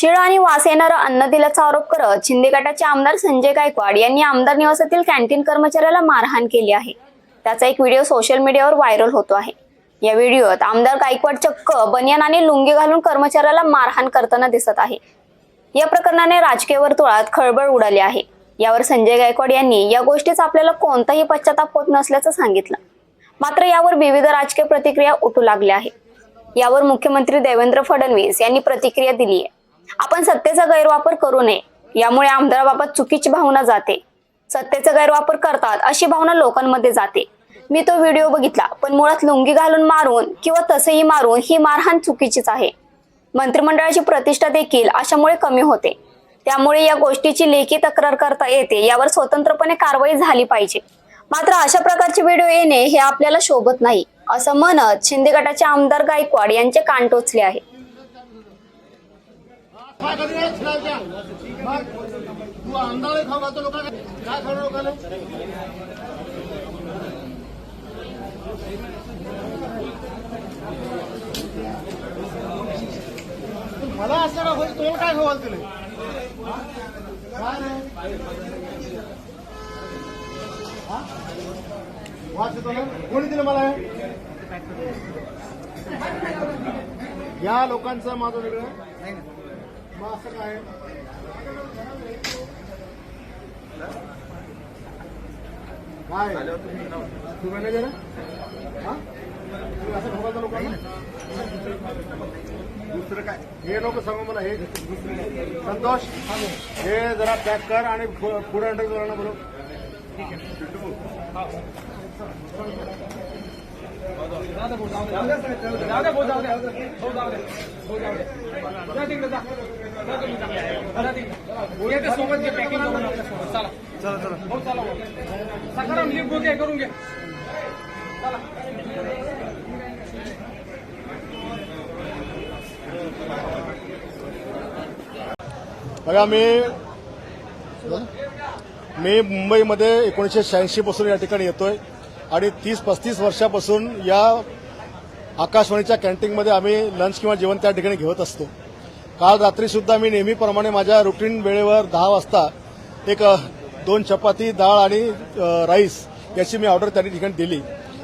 शिळ आणि वास येणारं अन्न दिल्याचा आरोप करत शिंदे गटाचे आमदार संजय गायकवाड यांनी आमदार निवासातील कॅन्टीन कर्मचाऱ्याला मारहाण केली आहे. त्याचा एक व्हिडिओ सोशल मीडियावर व्हायरल होतो आहे. या व्हिडिओत आमदार गायकवाड चक्क बनियान आणि लुंगी घालून कर्मचाऱ्याला मारहाण करताना दिसत आहे. या प्रकरणाने राजकीय वर्तुळात खळबळ उडाली आहे. यावर संजय गायकवाड यांनी या गोष्टीचा आपल्याला कोणताही पश्चाताप होत नसल्याचं सांगितलं. मात्र यावर विविध राजकीय प्रतिक्रिया उठू लागल्या आहेत. यावर मुख्यमंत्री देवेंद्र फडणवीस यांनी प्रतिक्रिया दिली आहे. आपण सत्तेचा गैरवापर करू नये. यामुळे आमदाराबाबत चुकीची भावना जाते. सत्तेचा गैरवापर करतात अशी भावना लोकांमध्ये जाते. मी तो व्हिडिओ बघितला पण मुळात लुंगी घालून मारून किंवा तसेही मारून ही मारहाण चुकीचीच आहे. मंत्रिमंडळाची प्रतिष्ठा देखील अशामुळे कमी होते. त्यामुळे या गोष्टीची लेखी तक्रार करता येते यावर स्वतंत्रपणे कारवाई झाली पाहिजे. मात्र अशा प्रकारचे व्हिडिओ येणे हे आपल्याला शोभत नाही असं म्हणत शिंदे गटाचे आमदार गायकवाड यांचे कान टोचले आहे काय कधी नाही फिरायच्या मग तू आंधळे खाऊ घालतो लोक काय खाऊ लोकांना मला असं का होईल तुम्हाला काय खाऊ घालतील काय येतो ना कोणी दिलं मला या लोकांचं माझं वेगळं काय? तू मॅनेजर असं ठोकायचं लोकांना दुसरं काय? हे लोक सांगू मला हे संतोष हे जरा पॅक कर आणि पु- पुढे बोलव ठीक आहे सोबत घे पॅकिंग करून चला चला चला हो चला सकाराम लिप घे करून घे बघा मी मी मुंबईमध्ये एकोणीसशे शहाऐंशीपासून या ठिकाणी येतोय आणि तीस पस्तीस वर्षापासून या आकाशवाणीच्या कॅन्टीनमध्ये आम्ही लंच किंवा जेवण त्या ठिकाणी घेत असतो. काल रात्रीसुद्धा मी नेहमीप्रमाणे माझ्या रुटीन वेळेवर दहा वाजता एक दोन चपाती डाळ आणि राईस याची मी ऑर्डर त्या ठिकाणी दिली.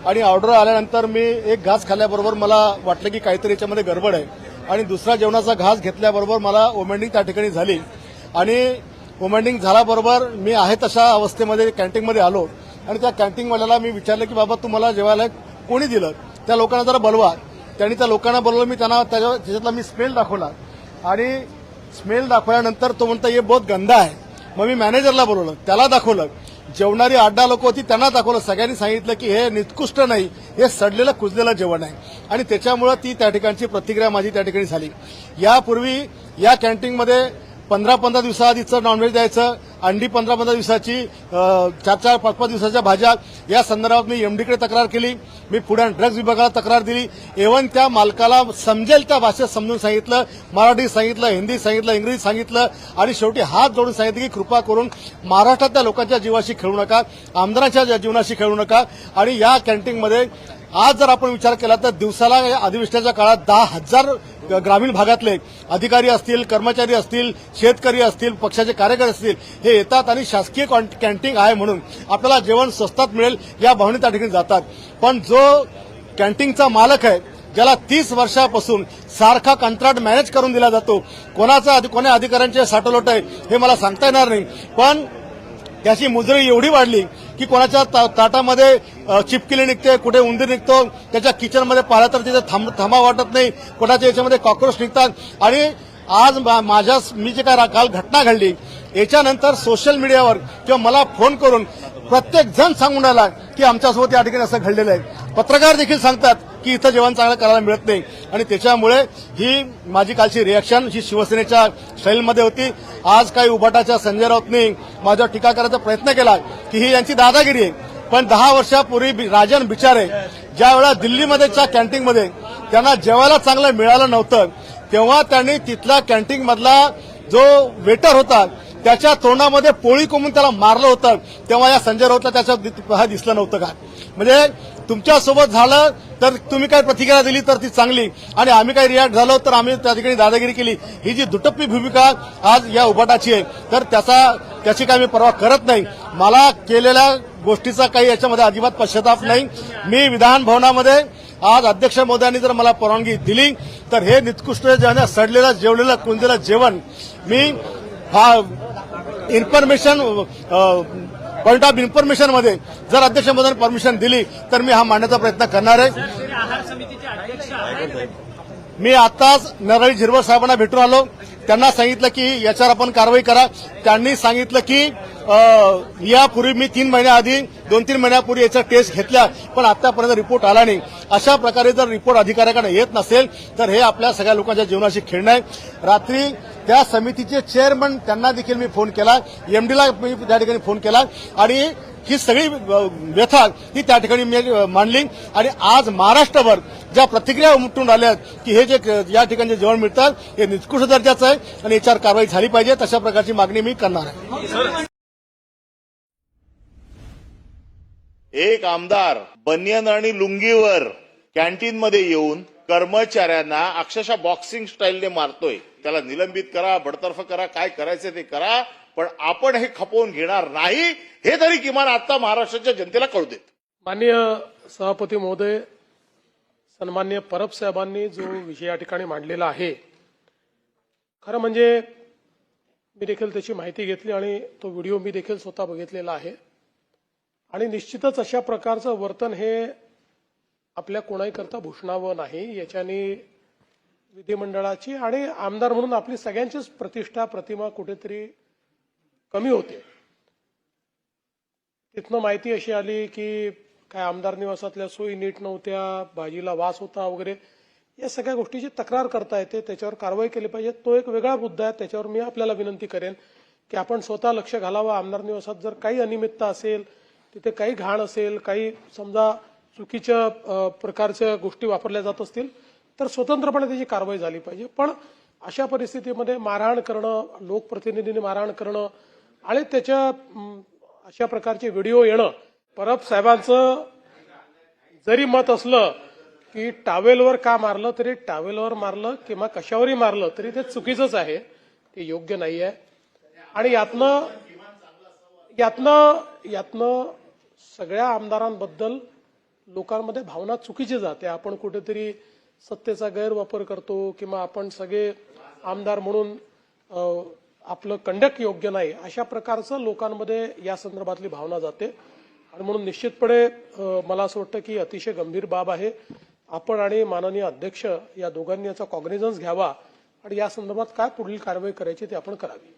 आणि ऑर्डर आल्यानंतर मी एक घास खाल्ल्याबरोबर मला वाटलं की काहीतरी याच्यामध्ये गडबड आहे. आणि दुसरा जेवणाचा घास घेतल्याबरोबर मला ओमेंडिंग त्या ठिकाणी झाली. आणि ओमेंडिंग झाल्याबरोबर मी आहे तशा अवस्थेमध्ये कॅन्टीनमध्ये आलो. आणि त्या कॅन्टीनवाल्याला मी विचारलं की बाबा तुम्हाला जेवायला कोणी दिलं? त्या लोकांना जरा बोलवा. त्यांनी त्या लोकांना बोलवलं मी त्यांना त्याच्या त्याच्यातला मी स्मेल दाखवला. आणि स्मेल दाखवल्यानंतर तो म्हणता हे बहुत गंदा आहे. मग मी मॅनेजरला बोलवलं त्याला दाखवलं. जेवणारी अड्डा लोक होती त्यांना दाखवलं. सगळ्यांनी सांगितलं की हे निकृष्ट नाही हे सडलेलं कुजलेलं जेवण आहे. आणि त्याच्यामुळं ती त्या ठिकाणची प्रतिक्रिया माझी त्या ठिकाणी झाली. यापूर्वी या कॅन्टीनमध्ये पंधरा पंधरा दिवसाआधीचं नॉनव्हेज द्यायचं अंडी पंधरा पंधरा दिवसाची चार चार पाच पाच दिवसाच्या भाज्या या संदर्भात मी एमडीकडे तक्रार केली मी पुढे ड्रग्ज विभागाला तक्रार दिली. एवन त्या मालकाला समजेल त्या भाषेत समजून सांगितलं मराठी सांगितलं हिंदी सांगितलं इंग्रजी सांगितलं आणि शेवटी हात जोडून सांगितलं की कृपा करून महाराष्ट्रातल्या लोकांच्या जीवाशी खेळू नका आमदारांच्या जीवनाशी खेळू नका आणि या कॅन्टीनमध्ये आज जर आपण विचार केला तर दिवसाला या अधिवेशनाच्या काळात दहा हजार ग्रामीण भागातले अधिकारी असतील कर्मचारी असतील शेतकरी असतील पक्षाचे कार्यकर्ते असतील हे येतात आणि शासकीय कॉन- कॅन्टीन आहे म्हणून आपल्याला जेवण स्वस्तात मिळेल या भावने त्या ठिकाणी जातात. पण जो कॅन्टीनचा मालक आहे ज्याला तीस वर्षापासून सारखा कंत्राट मॅनेज करून दिला जातो कोणाचा कोण्या अधिकाऱ्यांचे साठलोट आहे हे मला सांगता येणार नाही. पण त्याची मुजरी एवढी वाढली की कोणाच्या ता- ताटामध्ये चिपकिली निघते कुठे उंदीर निघतो त्याच्या किचनमध्ये पाहिलं तर तिथे थांब थांबा वाटत नाही कोणाच्या याच्यामध्ये कॉक्रोच निघतात. आणि आज मा- माझ्या मी जे काय काल घटना घडली याच्यानंतर सोशल मीडियावर किंवा मला फोन करून प्रत्येक जण सांगून राहिला की आमच्यासोबत या ठिकाणी असं घडलेलं आहे. पत्रकार देखील सांगतात की इथं जेवण चांगलं करायला मिळत नाही. आणि त्याच्यामुळे ही माझी कालची रिॲक्शन ही शिवसेनेच्या शैलीमध्ये होती. आज काही उभाटाच्या संजय राऊतनी माझ्यावर टीका करायचा प्रयत्न केला की ही यांची दादागिरी आहे. पण दहा वर्षापूर्वी राजन बिचारे ज्या वेळा दिल्लीमध्येच्या कॅन्टीनमध्ये त्यांना जेवायला चांगलं मिळालं नव्हतं तेव्हा त्यांनी तिथल्या कॅन्टीनमधला जो वेटर होता त्याच्या तोंडामध्ये पोळी कोंबून त्याला मारलं होतं. तेव्हा या संजय राऊतला त्याच्या दि- हा दिसलं नव्हतं का? म्हणजे तुमच्यासोबत झालं तर तुम्ही काय प्रतिक्रिया दिली तर ती चांगली. आणि आम्ही काय रिॲक्ट झालो तर आम्ही त्या ठिकाणी दादागिरी केली. ही जी दुटप्पी भूमिका आज या उभाटाची आहे तर त्याचा त्याची काय मी परवा करत नाही. मला केलेल्या गोष्टीचा काही याच्यामध्ये अजिबात पश्चाताप नाही. मी विधान भवनामध्ये आज अध्यक्ष मोदयांनी जर मला परवानगी दिली तर हे निकृष्ट ज्याने सडलेलं जेवलेलं कुंजेलं जेवण मी हा इन्फॉर्मेशन पॉईंट ऑफ इन्फॉर्मेशनमध्ये जर अध्यक्ष महोदयांनी परमिशन दिली तर मी हा मांडण्याचा प्रयत्न करणार आहे. मी आताच नरळी झिरवळ साहेबांना भेटून आलो. त्यांना सांगितलं की याच्यावर आपण कारवाई करा. त्यांनी सांगितलं की यापूर्वी मी तीन महिन्याआधी दोन तीन महिन्यापूर्वी याचा टेस्ट घेतल्या पण आतापर्यंत रिपोर्ट आला नाही. अशा प्रकारे जर रिपोर्ट अधिकाऱ्याकडे येत नसेल तर हे आपल्या सगळ्या लोकांच्या जीवनाशी खेळणं आहे. रात्री त्या समितीचे चेअरमन त्यांना देखील मी फोन केला. एमडीला मी त्या ठिकाणी फोन केला. आणि ही सगळी व्यथा ही त्या ठिकाणी मी मांडली. आणि आज महाराष्ट्रभर ज्या प्रतिक्रिया उमटून आल्या आहेत की हे जे या ठिकाणी जे जेवण मिळतात हे निकृष्ट दर्जाचं आहे आणि याच्यावर कारवाई झाली पाहिजे तशा प्रकारची मागणी मी करणार आहे. एक आमदार बनियन आणि लुंगीवर कॅन्टीन मध्ये येऊन कर्मचाऱ्यांना अक्षरशः बॉक्सिंग स्टाईलने मारतोय. त्याला निलंबित करा बडतर्फ करा काय करायचं ते करा पण आपण हे खपवून घेणार नाही हे तरी किमान आता महाराष्ट्राच्या जनतेला कळू देत. माननीय सभापती महोदय सन्मान्य परब साहेबांनी जो विषय या ठिकाणी मांडलेला आहे खरं म्हणजे मी देखील त्याची माहिती घेतली आणि तो व्हिडिओ मी देखील स्वतः बघितलेला आहे. आणि निश्चितच अशा प्रकारचं वर्तन हे आपल्या कोणाहीकरता भूषणावं नाही याच्याने विधिमंडळाची आणि आमदार म्हणून आपली सगळ्यांचीच प्रतिष्ठा प्रतिमा कुठेतरी कमी होते. तिथनं माहिती अशी आली की काय आमदार निवासातल्या सोयी नीट नव्हत्या भाजीला वास होता वगैरे या सगळ्या गोष्टीची तक्रार करता येते. त्याच्यावर कारवाई केली पाहिजे. तो एक वेगळा मुद्दा आहे. त्याच्यावर मी आपल्याला विनंती करेन की आपण स्वतः लक्ष घालावं. आमदार निवासात जर काही अनियमितता असेल तिथे काही घाण असेल काही समजा चुकीच्या प्रकारच्या गोष्टी वापरल्या जात असतील तर स्वतंत्रपणे त्याची कारवाई झाली पाहिजे. पण अशा परिस्थितीमध्ये मारहाण करणं लोकप्रतिनिधींनी मारहाण करणं आणि त्याच्या अशा प्रकारचे व्हिडिओ येणं परब साहेबांचं जरी मत असलं की टावेलवर का मारलं तरी टावेलवर मारलं किंवा कशावरही मारलं तरी ते चुकीचंच आहे. ते योग्य नाही आहे. आणि यातनं यातनं यातनं सगळ्या आमदारांबद्दल लोकांमध्ये भावना चुकीची जाते. आपण कुठेतरी सत्तेचा गैरवापर करतो किंवा आपण सगळे आमदार म्हणून आपलं कंडक्ट योग्य नाही अशा प्रकारचं लोकांमध्ये या संदर्भातली भावना जाते. आणि म्हणून निश्चितपणे मला असं वाटतं की अतिशय गंभीर बाब आहे. आपण आणि माननीय अध्यक्ष या दोघांनी याचा कॉग्निझन्स घ्यावा आणि या संदर्भात काय पुढील कारवाई करायची ते आपण करावी.